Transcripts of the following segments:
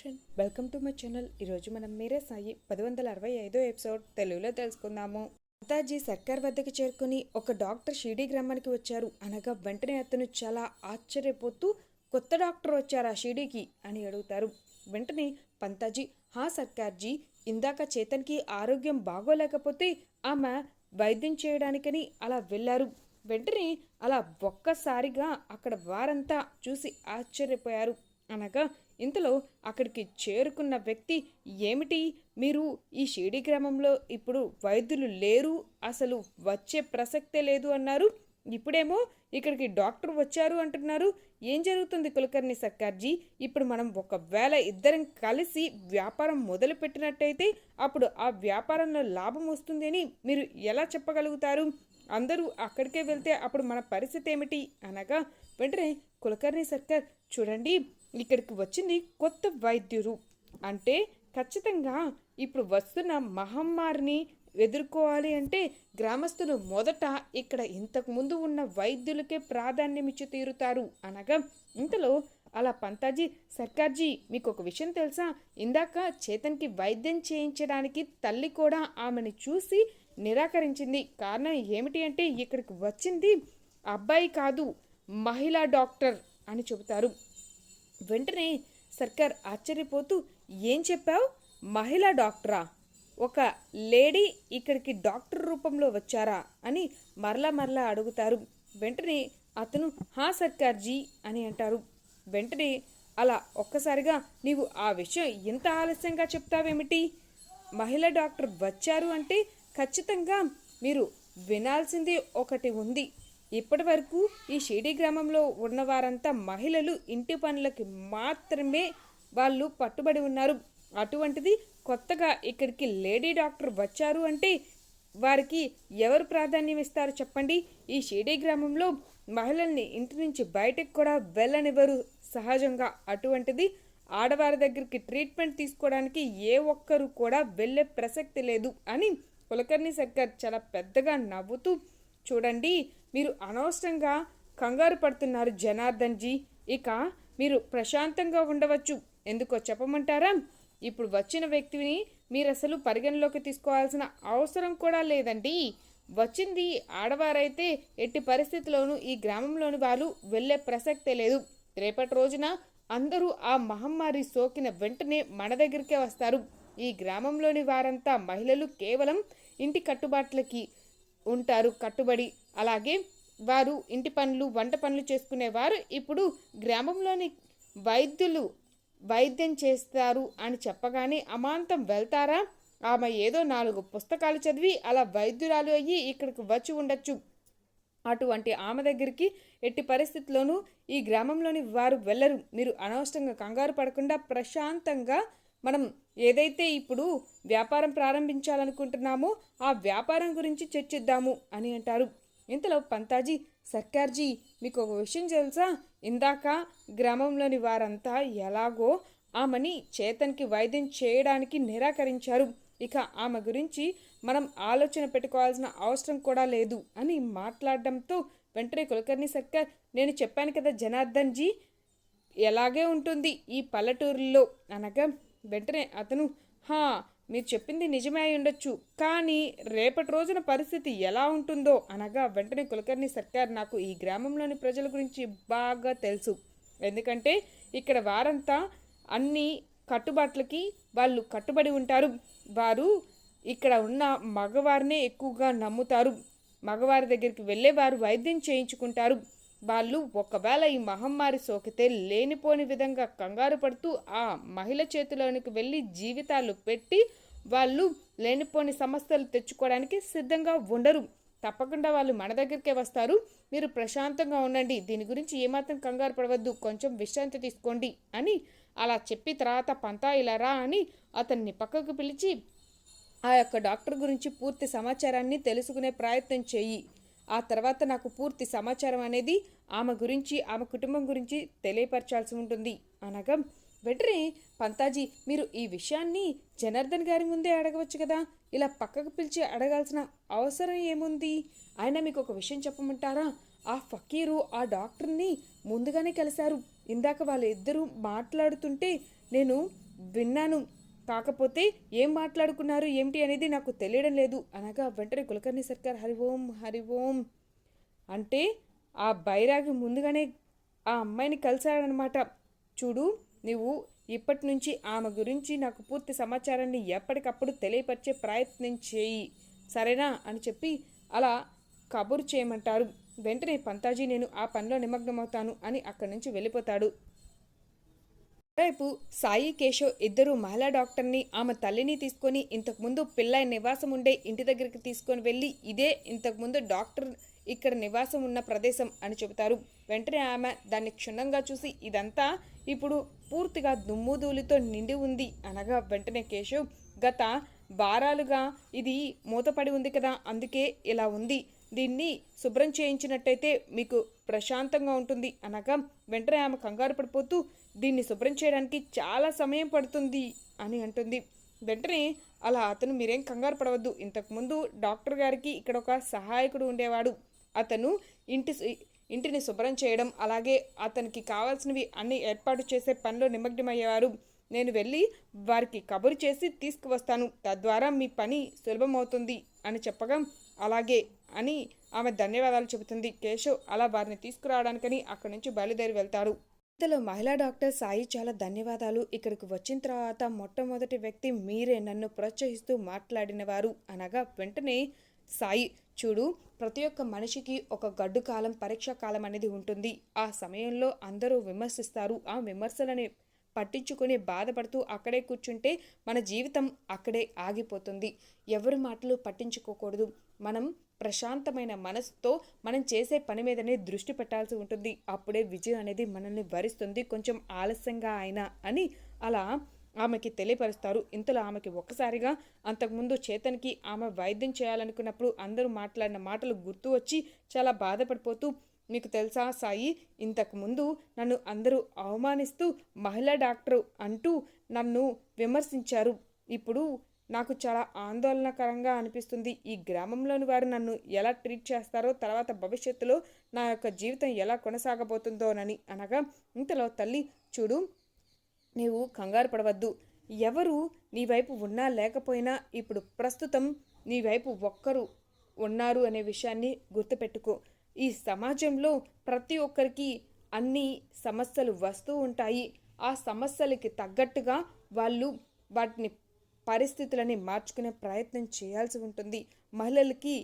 Option welcome to my channel ఈరోజు మనం మీరే సాయి పది వందల అరవై ఐదో ఎపిసోడ్ తెలుగులో తెలుసుకుందాము. అంతాజీ సర్కార్ వద్దకు చేరుకుని ఒక డాక్టర్ షిడీ గ్రామానికి వచ్చారు. అనగా వెంటనే అతను చాలా ఆశ్చర్యపోతూ కొత్త డాక్టర్ వచ్చారా షిడీకి అని అడుగుతారు. వెంటనే పంతాజీ హా సర్కార్జీ ఇందాక చేతన్కి ఆరోగ్యం బాగోలేకపోతే ఆమె వైద్యం చేయడానికని అలా వెళ్ళారు. వెంటనే అలా ఒక్కసారిగా అక్కడ వారంతా చూసి ఆశ్చర్యపోయారు. అనగా ఇంతలో అక్కడికి చేరుకున్న వ్యక్తి ఏమిటి? మీరు ఈ షిరిడి గ్రామంలో ఇప్పుడు వైద్యులు లేరు? అసలు వచ్చే ప్రసక్తే లేదు అన్నారు. ఇప్పుడేమో ఇక్కడికి డాక్టర్ వచ్చారు అంటున్నారు. ఏం జరుగుతుంది కులకర్ణి సర్కార్జీ? ఇప్పుడు మనం ఒకవేళ ఇద్దరం కలిసి వ్యాపారం మొదలు పెట్టినట్టయితే అప్పుడు ఆ వ్యాపారంలో లాభం వస్తుంది అని మీరు ఎలా చెప్పగలుగుతారు? అందరూ అక్కడికే వెళ్తే అప్పుడు మన పరిస్థితి ఏమిటి? అనగా వెంటనే కులకర్ణి సర్కార్ చూడండి ఇక్కడికి వచ్చింది కొత్త వైద్యులు అంటే ఖచ్చితంగా ఇప్పుడు వస్తున్న మహమ్మారిని ఎదుర్కోవాలి అంటే గ్రామస్తులు మొదట ఇక్కడ ఇంతకుముందు ఉన్న వైద్యులకే ప్రాధాన్యం ఇచ్చి తీరుతారు. అనగా ఇంతలో అలా పంతాజీ సర్కార్జీ మీకు ఒక విషయం తెలుసా? ఇందాక చేతన్కి వైద్యం చేయించడానికి తల్లి కూడా ఆమెను చూసి నిరాకరించింది. కారణం ఏమిటి అంటే ఇక్కడికి వచ్చింది అబ్బాయి కాదు మహిళా డాక్టర్ అని చెబుతారు. వెంటనే సర్కార్ ఆశ్చర్యపోతూ ఏం చెప్పావు? మహిళా డాక్టరా? ఒక లేడీ ఇక్కడికి డాక్టర్ రూపంలో వచ్చారా? అని మరలా మరలా అడుగుతారు. వెంటనే అతను హా సర్కార్జీ అని అంటారు. వెంటనే అలా ఒక్కసారిగా నీవు ఆ విషయం ఎంత ఆలస్యంగా చెప్తావేమిటి? మహిళ డాక్టర్ వచ్చారు అంటే ఖచ్చితంగా మీరు వినాల్సింది ఒకటి ఉంది. ఇప్పటి వరకు ఈ షిరిడి గ్రామంలో ఉన్నవారంతా మహిళలు ఇంటి పనులకి మాత్రమే వాళ్ళు పట్టుబడి ఉన్నారు. అటువంటిది కొత్తగా ఇక్కడికి లేడీ డాక్టర్ వచ్చారు అంటే వారికి ఎవరు ప్రాధాన్యం ఇస్తారు చెప్పండి? ఈ షిరిడి గ్రామంలో మహిళల్ని ఇంటి నుంచి బయటకు కూడా వెళ్ళనివ్వరు సహజంగా. అటువంటిది ఆడవారి దగ్గరికి ట్రీట్మెంట్ తీసుకోవడానికి ఏ ఒక్కరు కూడా వెళ్ళే ప్రసక్తి లేదు అని కులకర్ణి శంకర్ చాలా పెద్దగా నవ్వుతూ చూడండి. మీరు అనవసరంగా కంగారు పడుతున్నారు జనార్దన్ జీ ఇక మీరు ప్రశాంతంగా ఉండవచ్చు. ఎందుకో చెప్పమంటారా? ఇప్పుడు వచ్చిన వ్యక్తిని మీరు అసలు పరిగణలోకి తీసుకోవాల్సిన అవసరం కూడా లేదండి. వచ్చింది ఆడవారైతే ఎట్టి పరిస్థితిలోనూ ఈ గ్రామంలోని వాళ్ళు వెళ్ళే ప్రసక్తే లేదు. రేపటి రోజున అందరూ ఆ మహమ్మారి సోకిన వెంటనే మన దగ్గరికే వస్తారు. ఈ గ్రామంలోని వారంతా మహిళలు కేవలం ఇంటి కట్టుబాట్లకి ఉంటారు కట్టుబడి. అలాగే వారు ఇంటి పనులు వంట పనులు చేసుకునేవారు. ఇప్పుడు గ్రామంలోని వైద్యులు వైద్యం చేస్తారు అని చెప్పగానే అమాంతం వెళ్తారా? ఆమె ఏదో నాలుగు పుస్తకాలు చదివి అలా వైద్యురాలు అయ్యి ఇక్కడికి వచ్చి ఉండొచ్చు. అటువంటి ఆమె దగ్గరికి ఎట్టి పరిస్థితుల్లోనూ ఈ గ్రామంలోని వారు వెళ్ళరు. మీరు అనవసరంగా కంగారు పడకుండా ప్రశాంతంగా మనం ఏదైతే ఇప్పుడు వ్యాపారం ప్రారంభించాలనుకుంటున్నామో ఆ వ్యాపారం గురించి చర్చిద్దాము అని అంటారు. ఇంతలో పంతాజీ సర్కార్జీ మీకు ఒక విషయం తెలుసా? ఇందాక గ్రామంలోని వారంతా ఎలాగో ఆమెని చేతన్కి వైద్యం చేయడానికి నిరాకరించారు. ఇక ఆమె గురించి మనం ఆలోచన పెట్టుకోవాల్సిన అవసరం కూడా లేదు అని మాట్లాడడంతో వెంటనే కులకర్ణి సర్కార్ నేను చెప్పాను కదా జనార్దన్ జీ ఎలాగే ఉంటుంది ఈ పల్లెటూరులో అనగా వెంటనే అతను హా మీరు చెప్పింది నిజమే అయి ఉండొచ్చు కానీ రేపటి రోజున పరిస్థితి ఎలా ఉంటుందో అనగా వెంటనే కులకర్ణి సర్కార్ నాకు ఈ గ్రామంలోని ప్రజల గురించి బాగా తెలుసు. ఎందుకంటే ఇక్కడ వారంతా అన్ని కట్టుబాట్లకి వాళ్ళు కట్టుబడి ఉంటారు. వారు ఇక్కడ ఉన్న మగవారినే ఎక్కువగా నమ్ముతారు. మగవారి దగ్గరికి వెళ్ళే వారు వైద్యం చేయించుకుంటారు. వాళ్ళు ఒకవేళ ఈ మహమ్మారి సోకితే లేనిపోని విధంగా కంగారు పడుతూ ఆ మహిళ చేతిలోనికి వెళ్ళి జీవితాలు పెట్టి వాళ్ళు లేనిపోని సమస్యలు తెచ్చుకోవడానికి సిద్ధంగా ఉండరు. తప్పకుండా వాళ్ళు మన దగ్గరికే వస్తారు. మీరు ప్రశాంతంగా ఉండండి. దీని గురించి ఏమాత్రం కంగారు పడవద్దు. కొంచెం విశ్రాంతి తీసుకోండి అని అలా చెప్పి తర్వాత పంతా ఇలా రా అని అతన్ని పక్కకు పిలిచి ఆ యొక్క డాక్టర్ గురించి పూర్తి సమాచారాన్ని తెలుసుకునే ప్రయత్నం చేయి. ఆ తర్వాత నాకు పూర్తి సమాచారం అనేది ఆమె గురించి ఆమె కుటుంబం గురించి తెలియపరచాల్సి ఉంటుంది. అనగా వెంటనే పంతాజీ మీరు ఈ విషయాన్ని జనార్దన్ గారి ముందే అడగవచ్చు కదా? ఇలా పక్కకు పిలిచి అడగాల్సిన అవసరం ఏముంది? ఆయన మీకు ఒక విషయం చెప్పమంటారా? ఆ ఫకీరు ఆ డాక్టర్ని ముందుగానే కలిశారు. ఇందాక వాళ్ళిద్దరూ మాట్లాడుతుంటే నేను విన్నాను. కాకపోతే ఏం మాట్లాడుకున్నారు ఏమిటి అనేది నాకు తెలియడం లేదు. అనగా వెంటనే కులకర్ణి సర్కార్ హరి ఓం హరి ఓం అంటే ఆ బైరాగి ముందుగానే ఆ అమ్మాయిని కలిశాడనమాట. చూడు నువ్వు ఇప్పటి నుంచి ఆమె గురించి నాకు పూర్తి సమాచారాన్ని ఎప్పటికప్పుడు తెలియపరిచే ప్రయత్నం చేయి. సరేనా? అని చెప్పి అలా కబురు చేయమంటారు. వెంటనే పంతాజీ నేను ఆ పనిలో నిమగ్నమవుతాను అని అక్కడి నుంచి వెళ్ళిపోతాడు. మరోవైపు సాయి కేశవ్ ఇద్దరు మహిళా డాక్టర్ని ఆమె తల్లిని తీసుకొని ఇంతకుముందు పిల్ల నివాసం ఉండే ఇంటి దగ్గరికి తీసుకొని వెళ్ళి ఇదే ఇంతకుముందు డాక్టర్ ఇక్కడ నివాసం ఉన్న ప్రదేశం అని చెబుతారు. వెంటనే ఆమె దాన్ని క్షుణ్ణంగా చూసి ఇదంతా ఇప్పుడు పూర్తిగా దుమ్ముధూళితో నిండి ఉంది అనగా వెంటనే కేశవ్ గత వారాలుగా ఇది మూతపడి ఉంది కదా అందుకే ఇలా ఉంది. దీన్ని శుభ్రం చేయించినట్టయితే మీకు ప్రశాంతంగా ఉంటుంది. అనగా వెంటనే ఆమె కంగారు పడిపోతూ దీన్ని శుభ్రం చేయడానికి చాలా సమయం పడుతుంది అని అంటుంది. వెంటనే అలా అతను మీరేం కంగారు పడవద్దు. ఇంతకుముందు డాక్టర్ గారికి ఇక్కడ ఒక సహాయకుడు ఉండేవాడు. అతను ఇంటి ఇంటిని శుభ్రం చేయడం అలాగే అతనికి కావాల్సినవి అన్ని ఏర్పాటు చేసే పనిలో నిమగ్నమయ్యేవారు. నేను వెళ్ళి వారికి కబురు చేసి తీసుకువస్తాను. తద్వారా మీ పని సులభమవుతుంది అని చెప్పగా అలాగే అని ఆమె ధన్యవాదాలు చెబుతుంది. కేశవ్ అలా వారిని తీసుకురావడానికని అక్కడి నుంచి బయలుదేరి వెళ్తాడు. ఇంతలో మహిళా డాక్టర్ సాయి చాలా ధన్యవాదాలు. ఇక్కడికి వచ్చిన తర్వాత మొట్టమొదటి వ్యక్తి మీరే నన్ను ప్రోత్సహిస్తూ మాట్లాడినవారు అనగా వెంటనే సాయి చూడు ప్రతి ఒక్క మనిషికి ఒక గడ్డు కాలం పరీక్షా కాలం అనేది ఉంటుంది. ఆ సమయంలో అందరూ విమర్శిస్తారు. ఆ విమర్శలని పట్టించుకొని బాధపడుతూ అక్కడే కూర్చుంటే మన జీవితం అక్కడే ఆగిపోతుంది. ఎవరి మాటలు పట్టించుకోకూడదు. మనం ప్రశాంతమైన మనసుతో మనం చేసే పని మీదనే దృష్టి పెట్టాల్సి ఉంటుంది. అప్పుడే విజయం అనేది మనల్ని భరిస్తుంది కొంచెం ఆలస్యంగా అయినా అని అలా ఆమెకి తెలియపరుస్తారు. ఇంతలో ఆమెకి ఒక్కసారిగా అంతకుముందు చేతన్కి ఆమె వైద్యం చేయాలనుకున్నప్పుడు అందరూ మాట్లాడిన మాటలు గుర్తు వచ్చి చాలా బాధపడిపోతూ మీకు తెలుసా సాయి ఇంతకుముందు నన్ను అందరూ అవమానిస్తూ మహిళా డాక్టరు అంటూ నన్ను విమర్శించారు. ఇప్పుడు నాకు చాలా ఆందోళనకరంగా అనిపిస్తుంది. ఈ గ్రామంలోని వారు నన్ను ఎలా ట్రీట్ చేస్తారో తర్వాత భవిష్యత్తులో నా యొక్క జీవితం ఎలా కొనసాగబోతుందోనని అనగా ఇంతలో తల్లి చూడు నీవు కంగారు పడవద్దు. ఎవరు నీ వైపు ఉన్నా లేకపోయినా ఇప్పుడు ప్రస్తుతం నీ వైపు ఒక్కరు ఉన్నారు అనే విషయాన్ని గుర్తుపెట్టుకో. ఈ సమాజంలో ప్రతి ఒక్కరికి అన్ని సమస్యలు వస్తూ ఉంటాయి. ఆ సమస్యలకి తగ్గట్టుగా వాళ్ళు వాటిని పరిస్థితులని మార్చుకునే ప్రయత్నం చేయాల్సి ఉంటుంది. మహిళలకి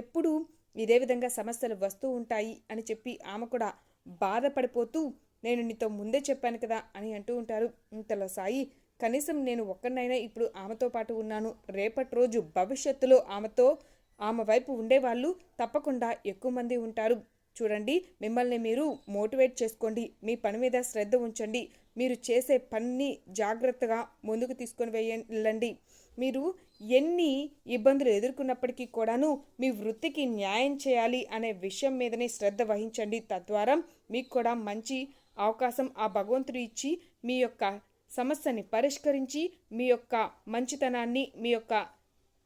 ఎప్పుడు ఇదే విధంగా సమస్యలు వస్తూ ఉంటాయి అని చెప్పి ఆమె కూడా బాధపడిపోతూ నేను నీతో ముందే చెప్పాను కదా అని అంటూ ఉంటారు. ఇంతలో సాయి కనీసం నేను ఒక్కరినైనా ఇప్పుడు ఆమెతో పాటు ఉన్నాను. రేపటి రోజు భవిష్యత్తులో ఆమెతో ఆమె వైపు ఉండేవాళ్ళు తప్పకుండా ఎక్కువ మంది ఉంటారు. చూడండి మిమ్మల్ని మీరు మోటివేట్ చేసుకోండి. మీ పని మీద శ్రద్ధ ఉంచండి. మీరు చేసే పనిని జాగ్రత్తగా ముందుకు తీసుకొని వెళ్ళండి. మీరు ఎన్ని ఇబ్బందులు ఎదుర్కొన్నప్పటికీ కూడాను మీ వృత్తికి న్యాయం చేయాలి అనే విషయం మీదనే శ్రద్ధ వహించండి. తద్వారా మీకు కూడా మంచి అవకాశం ఆ భగవంతుడు ఇచ్చి మీ యొక్క సమస్యని పరిష్కరించి మీ యొక్క మంచితనాన్ని మీ యొక్క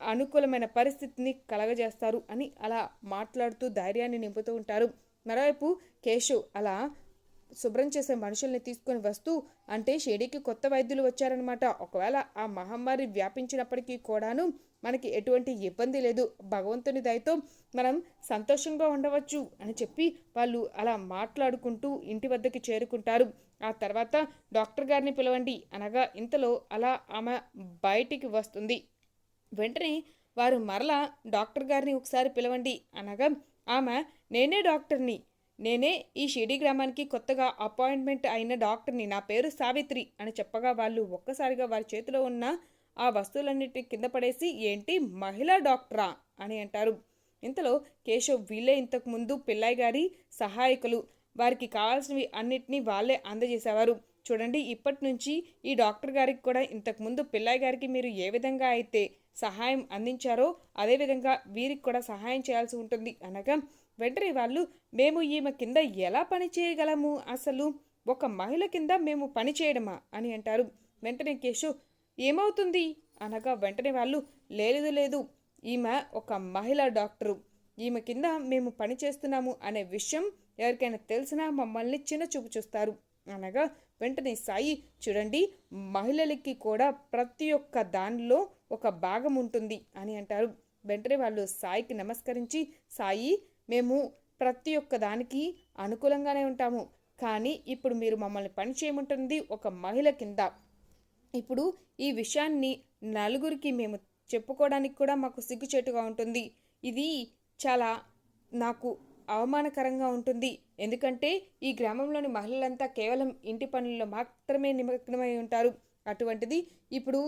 అనుకూలమైన పరిస్థితిని కలగజేస్తారు అని అలా మాట్లాడుతూ ధైర్యాన్ని నింపుతూ ఉంటారు. మరోవైపు కేశవ్ అలా శుభ్రం చేసే మనుషుల్ని తీసుకొని వస్తూ అంటే షిరిడీకి కొత్త వైద్యులు వచ్చారనమాట ఒకవేళ ఆ మహమ్మారి వ్యాపించినప్పటికీ కూడాను మనకి ఎటువంటి ఇబ్బంది లేదు. భగవంతుని దయతో మనం సంతోషంగా ఉండవచ్చు అని చెప్పి వాళ్ళు అలా మాట్లాడుకుంటూ ఇంటి వద్దకి చేరుకుంటారు. ఆ తర్వాత డాక్టర్ గారిని పిలవండి అనగా ఇంతలో అలా ఆమె బయటికి వస్తుంది. వెంటనే వారు మరలా డాక్టర్ గారిని ఒకసారి పిలవండి అనగా ఆమె నేనే డాక్టర్ని. నేనే ఈ షిడి గ్రామానికి కొత్తగా అపాయింట్మెంట్ అయిన డాక్టర్ని. నా పేరు సావిత్రి అని చెప్పగా వాళ్ళు ఒక్కసారిగా వారి చేతిలో ఉన్న ఆ వస్తువులన్నిటి కింద పడేసి ఏంటి మహిళా డాక్టరా? అని అంటారు. ఇంతలో కేశవ్ వీళ్ళే ఇంతకుముందు పిల్లాయి పిల్లయ్య గారి సహాయకులు. వారికి కావాల్సినవి అన్నిటినీ వాళ్ళే అందజేసేవారు. చూడండి ఇప్పటి నుంచి ఈ డాక్టర్ గారికి కూడా ఇంతకుముందు పిల్లయ్య గారికి మీరు ఏ విధంగా అయితే సహాయం అందించారో అదేవిధంగా వీరికి కూడా సహాయం చేయాల్సి ఉంటుంది. అనగా వెంటనే వాళ్ళు మేము ఈమె కింద ఎలా పని చేయగలము? అసలు ఒక మహిళ కింద మేము పని చేయడమా? అని అంటారు. వెంటనే కేశు ఏమవుతుంది? అనగా వెంటనే వాళ్ళు లేదు లేదు. ఈమె ఒక మహిళా డాక్టరు. ఈమె కింద మేము పని చేస్తున్నాము అనే విషయం ఎవరికైనా తెలిసినా మమ్మల్ని చిన్న చూపు చూస్తారు. అనగా వెంటనే సాయి చూడండి మహిళలకి కూడా ప్రతి ఒక్క దానిలో ఒక భాగం ఉంటుంది అని అంటారు. వెంటనే వాళ్ళు సాయికి నమస్కరించి సాయి మేము ప్రతి ఒక్క దానికి అనుకూలంగానే ఉంటాము. కానీ ఇప్పుడు మీరు మమ్మల్ని పని చేయమంటుంది ఒక మహిళ కింద. ఇప్పుడు ఈ విషయాన్ని నలుగురికి మేము చెప్పుకోవడానికి కూడా మాకు సిగ్గుచేటుగా ఉంటుంది. ఇది చాలా నాకు అవమానకరంగా ఉంటుంది. ఎందుకంటే ఈ గ్రామంలోని మహిళలంతా కేవలం ఇంటి పనుల్లో మాత్రమే నిమగ్నమై ఉంటారు. అటువంటిది ఇప్పుడు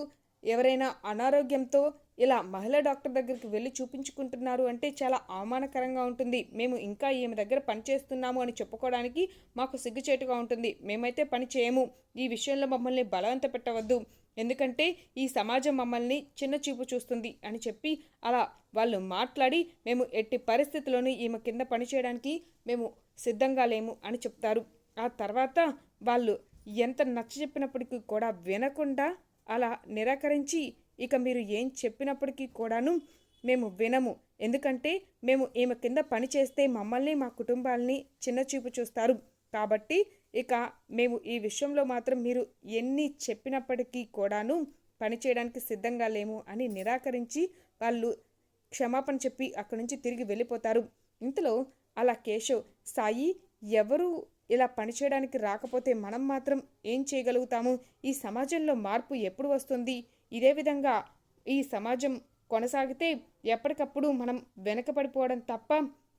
ఎవరైనా అనారోగ్యంతో ఇలా మహిళా డాక్టర్ దగ్గరికి వెళ్ళి చూపించుకుంటున్నారు అంటే చాలా అవమానకరంగా ఉంటుంది. మేము ఇంకా ఈమె దగ్గర పని చేస్తున్నాము అని చెప్పుకోవడానికి మాకు సిగ్గుచేటుగా ఉంటుంది. మేమైతే పని చేయము. ఈ విషయంలో మమ్మల్ని బలవంత పెట్టవద్దు. ఎందుకంటే ఈ సమాజం మమ్మల్ని చిన్న చూపు చూస్తుంది అని చెప్పి అలా వాళ్ళు మాట్లాడి మేము ఎట్టి పరిస్థితుల్లోనూ ఈమె కింద పని చేయడానికి మేము సిద్ధంగా లేము అని చెప్తారు. ఆ తర్వాత వాళ్ళు ఎంత నచ్చ చెప్పినప్పటికీ కూడా వినకుండా అలా నిరాకరించి ఇక మీరు ఏం చెప్పినప్పటికీ కూడాను మేము వినము. ఎందుకంటే మేము ఈమె కింద పనిచేస్తే మమ్మల్ని మా కుటుంబాల్ని చిన్నచూపు చూస్తారు. కాబట్టి ఇక మేము ఈ విషయంలో మాత్రం మీరు ఎన్ని చెప్పినప్పటికీ కూడాను పని చేయడానికి సిద్ధంగా లేము అని నిరాకరించి వాళ్ళు క్షమాపణ చెప్పి అక్కడి నుంచి తిరిగి వెళ్ళిపోతారు. ఇంతలో అలా కేశవ్ సాయి ఎవరు ఇలా పనిచేయడానికి రాకపోతే మనం మాత్రం ఏం చేయగలుగుతాము? ఈ సమాజంలో మార్పు ఎప్పుడు వస్తుంది? ఇదే విధంగా ఈ సమాజం కొనసాగితే ఎప్పటికప్పుడు మనం వెనకపడిపోవడం తప్ప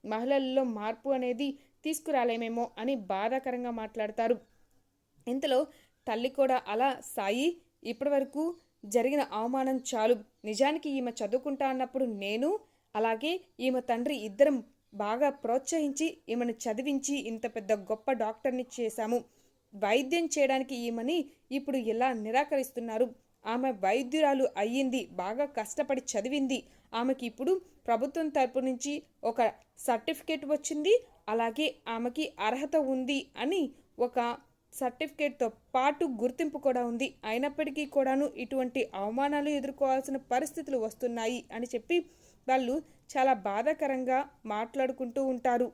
మహిళల్లో మార్పు అనేది తీసుకురాలేమేమో అని బాధాకరంగా మాట్లాడతారు. ఇంతలో తల్లి కూడా అలా సాయి ఇప్పటివరకు జరిగిన అవమానం చాలు. నిజానికి ఈమె చదువుకుంటా అన్నప్పుడు నేను అలాగే ఈమె తండ్రి ఇద్దరం బాగా ప్రోత్సహించి ఈమెను చదివించి ఇంత పెద్ద గొప్ప డాక్టర్ని చేశాము. వైద్యం చేయడానికి ఈమెని ఇప్పుడు ఇలా నిరాకరిస్తున్నారు. ఆమె వైద్యురాలు అయ్యింది బాగా కష్టపడి చదివింది. ఆమెకి ఇప్పుడు ప్రభుత్వం తరపు నుంచి ఒక సర్టిఫికేట్ వచ్చింది. అలాగే ఆమెకి అర్హత ఉంది అని ఒక సర్టిఫికేట్తో పాటు గుర్తింపు కూడా ఉంది. అయినప్పటికీ కూడాను ఇటువంటి అవమానాలు ఎదుర్కోవాల్సిన పరిస్థితులు వస్తున్నాయి అని చెప్పి వాళ్ళు చాలా బాధాకరంగా మాట్లాడుకుంటూ ఉంటారు.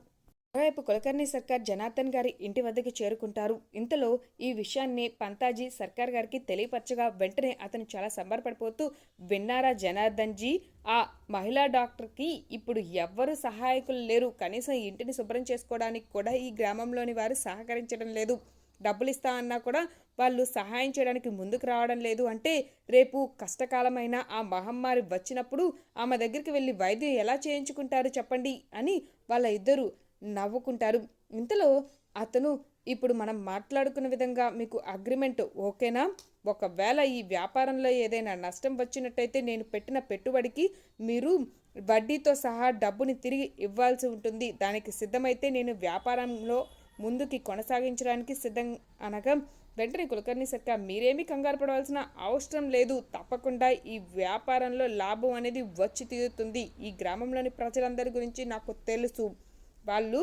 మరోవైపు కులకర్ణి సర్కార్ జనార్దన్ గారి ఇంటి వద్దకు చేరుకుంటారు. ఇంతలో ఈ విషయాన్ని పంతాజీ సర్కార్ గారికి తెలియపరచగా వెంటనే అతను చాలా సంబరపడిపోతూ విన్నారా జనార్దన్ జీ? ఆ మహిళా డాక్టర్కి ఇప్పుడు ఎవ్వరు సహాయకులు లేరు. కనీసం ఇంటిని శుభ్రం చేసుకోవడానికి కూడా ఈ గ్రామంలోని వారు సహకరించడం లేదు. డబ్బులు ఇస్తా అన్నా కూడా వాళ్ళు సహాయం చేయడానికి ముందుకు రావడం లేదు. అంటే రేపు కష్టకాలమైన ఆ మహమ్మారి వచ్చినప్పుడు ఆమె దగ్గరికి వెళ్ళి వైద్యం ఎలా చేయించుకుంటారు చెప్పండి అని వాళ్ళ ఇద్దరు నవ్వుకుంటారు. ఇంతలో అతను ఇప్పుడు మనం మాట్లాడుకున్న విధంగా మీకు అగ్రిమెంట్ ఓకేనా? ఒకవేళ ఈ వ్యాపారంలో ఏదైనా నష్టం వచ్చినట్టయితే నేను పెట్టిన పెట్టుబడికి మీరు వడ్డీతో సహా డబ్బుని తిరిగి ఇవ్వాల్సి ఉంటుంది. దానికి సిద్ధమైతే నేను వ్యాపారంలో ముందుకి కొనసాగించడానికి సిద్ధం అనగా వెంటనే కులకర్ణి సర్కా మీరేమీ కంగారు పడవలసిన అవసరం లేదు. తప్పకుండా ఈ వ్యాపారంలో లాభం అనేది వచ్చి తీరుతుంది. ఈ గ్రామంలోని ప్రజలందరి గురించి నాకు తెలుసు. వాళ్ళు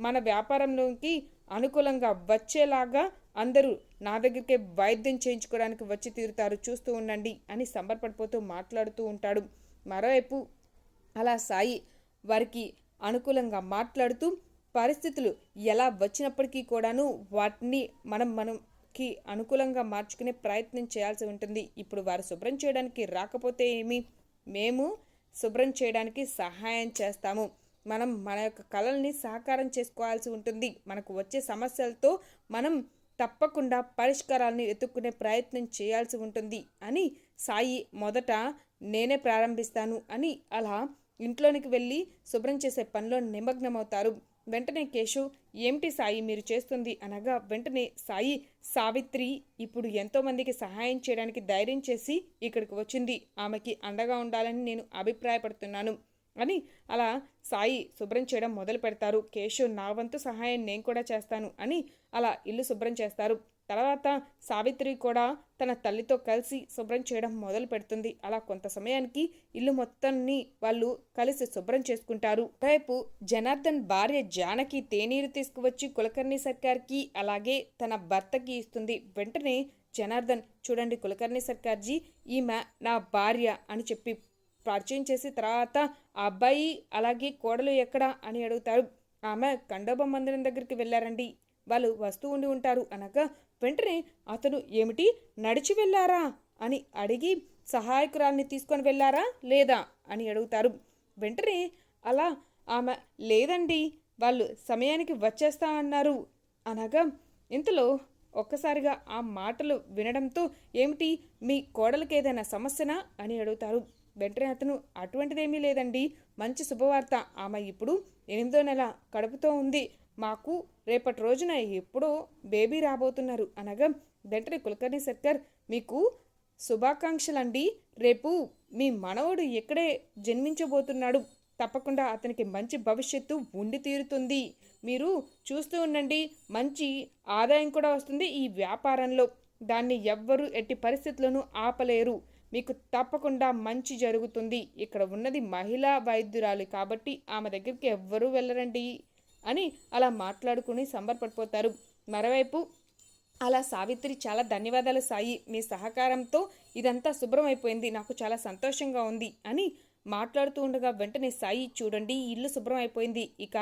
మన వ్యాపారంలోకి అనుకూలంగా వచ్చేలాగా అందరూ నా దగ్గరికే వైద్యం చేయించుకోవడానికి వచ్చి తీరుతారు చూస్తూ ఉండండి అని సంబరపడిపోతూ మాట్లాడుతూ ఉంటాడు. మరోవైపు అలా సాయి వారికి అనుకూలంగా మాట్లాడుతూ పరిస్థితులు ఎలా వచ్చినప్పటికీ కూడాను వాటిని మనం మనకి అనుకూలంగా మార్చుకునే ప్రయత్నం చేయాల్సి ఉంటుంది. ఇప్పుడు వారు శుభ్రం చేయడానికి రాకపోతే ఏమి? మేము శుభ్రం చేయడానికి సహాయం చేస్తాము. మనం మన యొక్క కళల్ని సహకారం చేసుకోవాల్సి ఉంటుంది. మనకు వచ్చే సమస్యలతో మనం తప్పకుండా పరిష్కారాలను ఎత్తుక్కునే ప్రయత్నం చేయాల్సి ఉంటుంది అని సాయి మొదట నేనే ప్రారంభిస్తాను అని అలా ఇంట్లోనికి వెళ్ళి శుభ్రం చేసే పనిలో నిమగ్నమవుతారు. వెంటనే కేశు ఏమిటి సాయి మీరు చేస్తుంది? అనగా వెంటనే సాయి సావిత్రి ఇప్పుడు ఎంతోమందికి సహాయం చేయడానికి ధైర్యం చేసి ఇక్కడికి వచ్చింది. ఆమెకి అండగా ఉండాలని నేను అభిప్రాయపడుతున్నాను. అని అలా సాయి శుభ్రం చేయడం మొదలు పెడతారు. కేశవ్ నా వంతు సహాయం నేను కూడా చేస్తాను అని అలా ఇల్లు శుభ్రం చేస్తారు. తర్వాత సావిత్రి కూడా తన తల్లితో కలిసి శుభ్రం చేయడం మొదలు పెడుతుంది. అలా కొంత సమయానికి ఇల్లు మొత్తాన్ని వాళ్ళు కలిసి శుభ్రం చేసుకుంటారు. రేపు జనార్దన్ భార్య జానకి తేనీరు తీసుకువచ్చి కులకర్ణి సర్కార్కి అలాగే తన భర్తకి ఇస్తుంది. వెంటనే జనార్దన్ చూడండి కులకర్ణి సర్కార్జీ ఈమె నా భార్య అని చెప్పి పరిచయం చేసి తర్వాత ఆ అబ్బాయి అలాగే కోడలు ఎక్కడ అని అడుగుతారు ఆమె కండోబ మందిరం దగ్గరికి వెళ్ళారండి. వాళ్ళు వస్తూ ఉండి ఉంటారు. అనగా వెంటనే అతను ఏమిటి? నడిచి వెళ్ళారా? అని అడిగి సహాయకురాల్ని తీసుకొని వెళ్ళారా లేదా? అని అడుగుతారు. వెంటనే అలా ఆమె లేదండి. వాళ్ళు సమయానికి వచ్చేస్తా అన్నారు. అనగా ఇంతలో ఒక్కసారిగా ఆ మాటలు వినడంతో ఏమిటి? మీ కోడలకి ఏదైనా సమస్యనా? అని అడుగుతారు. వెంటనే అతను అటువంటిదేమీ లేదండి. మంచి శుభవార్త. ఆమె ఇప్పుడు ఎనిమిదో నెల కడుపుతో ఉంది. మాకు రేపటి రోజున ఎప్పుడో బేబీ రాబోతున్నారు. అనగా వెంటనే కులకర్ణి సర్కార్ మీకు శుభాకాంక్షలండి. రేపు మీ మనవడు ఎక్కడే జన్మించబోతున్నాడు. తప్పకుండా అతనికి మంచి భవిష్యత్తు ఉండి తీరుతుంది. మీరు చూస్తూ ఉండండి. మంచి ఆదాయం కూడా వస్తుంది ఈ వ్యాపారంలో. దాన్ని ఎవ్వరూ ఎట్టి పరిస్థితులను ఆపలేరు. మీకు తప్పకుండా మంచి జరుగుతుంది. ఇక్కడ ఉన్నది మహిళా వైద్యురాలు కాబట్టి ఆమె దగ్గరికి ఎవ్వరూ వెళ్ళరండి అని అలా మాట్లాడుకుని సంబరపడిపోతారు. మరోవైపు అలా సావిత్రి చాలా ధన్యవాదాలు సాయి. మీ సహకారంతో ఇదంతా శుభ్రం అయిపోయింది నాకు చాలా సంతోషంగా ఉంది అని మాట్లాడుతూ ఉండగా వెంటనే సాయి చూడండి ఇల్లు శుభ్రం అయిపోయింది ఇక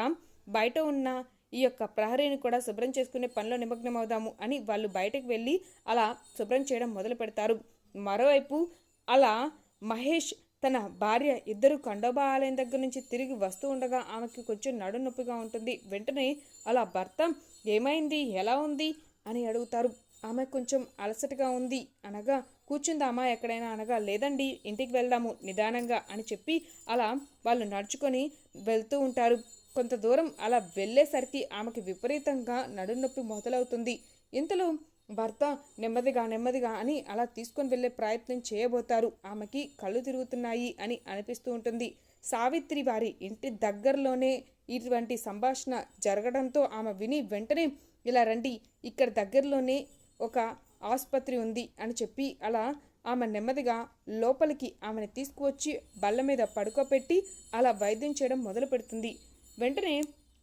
బయట ఉన్న ఈ యొక్క ప్రహరీని కూడా శుభ్రం చేసుకునే పనిలో నిమగ్నం అవుదాము అని వాళ్ళు బయటకు వెళ్ళి అలా శుభ్రం చేయడం మొదలు పెడతారు మరోవైపు అలా మహేష్ తన భార్య ఇద్దరు ఖండోబా ఆలయం దగ్గర నుంచి తిరిగి వస్తూ ఉండగా ఆమెకి కొంచెం నడు నొప్పిగా ఉంటుంది. వెంటనే అలా భర్త ఏమైంది? ఎలా ఉంది? అని అడుగుతారు. ఆమె కొంచెం అలసటగా ఉంది. అనగా కూర్చుందామా ఎక్కడైనా? అనగా లేదండి ఇంటికి వెళ్దాము నిదానంగా అని చెప్పి అలా వాళ్ళు నడుచుకొని వెళ్తూ ఉంటారు. కొంత దూరం అలా వెళ్ళేసరికి ఆమెకి విపరీతంగా నడునొప్పి మొదలవుతుంది. ఇంతలో భర్త నెమ్మదిగా నెమ్మదిగా అని అలా తీసుకొని వెళ్ళే ప్రయత్నం చేయబోతారు. ఆమెకి కళ్ళు తిరుగుతున్నాయి అని అనిపిస్తూ ఉంటుంది. సావిత్రి వారి ఇంటి దగ్గరలోనే ఇటువంటి సంభాషణ జరగడంతో ఆమె విని వెంటనే ఇలా రండి ఇక్కడ దగ్గరలోనే ఒక ఆసుపత్రి ఉంది అని చెప్పి అలా ఆమె నెమ్మదిగా లోపలికి ఆమెను తీసుకువచ్చి బల్ల మీద పడుకోబెట్టి అలా వైద్యం చేయడం మొదలు పెడుతుంది వెంటనే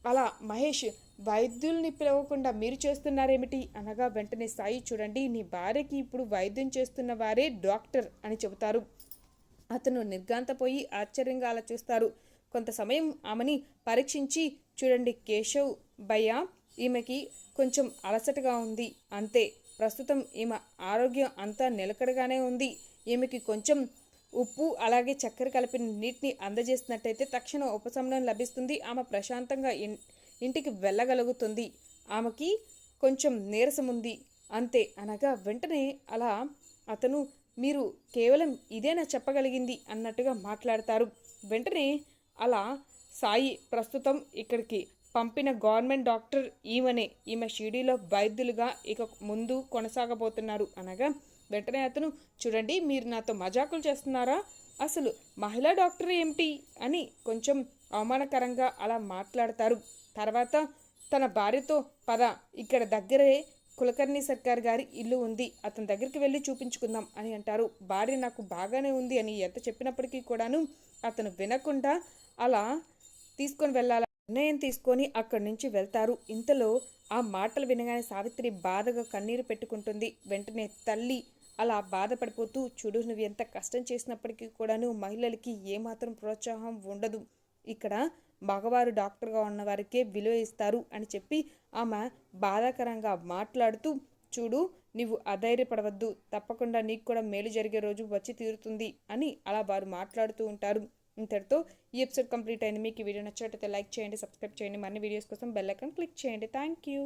అలా మహేష్ వైద్యుల్ని పిలవకుండా మీరు చేస్తున్నారేమిటి? అనగా వెంటనే సాయి చూడండి నీ భార్యకి ఇప్పుడు వైద్యం చేస్తున్న వారే డాక్టర్ అని చెబుతారు. అతను నిర్గాంతపోయి ఆశ్చర్యంగా అలా చూస్తారు. కొంత సమయం ఆమెని పరీక్షించి చూడండి కేశవ్ భయ్య ఈమెకి కొంచెం అలసటగా ఉంది. అంతే ప్రస్తుతం ఈమె ఆరోగ్యం అంతా నిలకడగానే ఉంది. ఈమెకి కొంచెం ఉప్పు అలాగే చక్కెర కలిపిన నీటిని అందజేసినట్టయితే తక్షణ ఉపశమనం లభిస్తుంది. ఆమె ప్రశాంతంగా ఇంటికి వెళ్ళగలుగుతుంది. ఆమెకి కొంచెం నీరసం ఉంది. అంతే అనగా వెంటనే అలా అతను మీరు కేవలం ఇదేనా చెప్పగలిగింది అన్నట్టుగా మాట్లాడతారు. వెంటనే అలా సాయి ప్రస్తుతం ఇక్కడికి పంపిన గవర్నమెంట్ డాక్టర్ ఈమెనే. ఈమె షిడీలో వైద్యులుగా ఇక ముందు కొనసాగబోతున్నారు. అనగా వెంటనే అతను చూడండి మీరు నాతో మజాకులు చేస్తున్నారా? అసలు మహిళా డాక్టర్ ఏమిటి? అని కొంచెం అవమానకరంగా అలా మాట్లాడతారు. తర్వాత తన భార్యతో పద ఇక్కడ దగ్గరే కులకర్ణి సర్కార్ గారి ఇల్లు ఉంది. అతని దగ్గరికి వెళ్ళి చూపించుకుందాం అని అంటారు. భార్య నాకు బాగానే ఉంది అని ఎంత చెప్పినప్పటికీ కూడాను అతను వినకుండా అలా తీసుకొని వెళ్ళాల. నిర్ణయం తీసుకొని అక్కడి నుంచి వెళ్తారు. ఇంతలో ఆ మాటలు వినగానే సావిత్రి బాధగా కన్నీరు పెట్టుకుంటుంది. వెంటనే తల్లి అలా బాధపడిపోతూ చూడు నువ్వు ఎంత కష్టం చేసినప్పటికీ కూడాను మహిళలకి ఏమాత్రం ప్రోత్సాహం ఉండదు. ఇక్కడ మగవారు డాక్టర్గా ఉన్నవారికే విలువ ఇస్తారు అని చెప్పి ఆమె బాధాకరంగా మాట్లాడుతూ చూడు నీవు అధైర్యపడవద్దు. తప్పకుండా నీకు కూడా మేలు జరిగే రోజు వచ్చి తీరుతుంది అని అలా వారు మాట్లాడుతూ ఉంటారు. ఇంతటితో ఈ ఎపిసోడ్ కంప్లీట్ అయింది. మీకు ఈ వీడియో నచ్చినట్లయితే లైక్ చేయండి సబ్స్క్రైబ్ చేయండి. మరిన్ని వీడియోస్ కోసం బెల్ ఐకాన్ క్లిక్ చేయండి. Thank you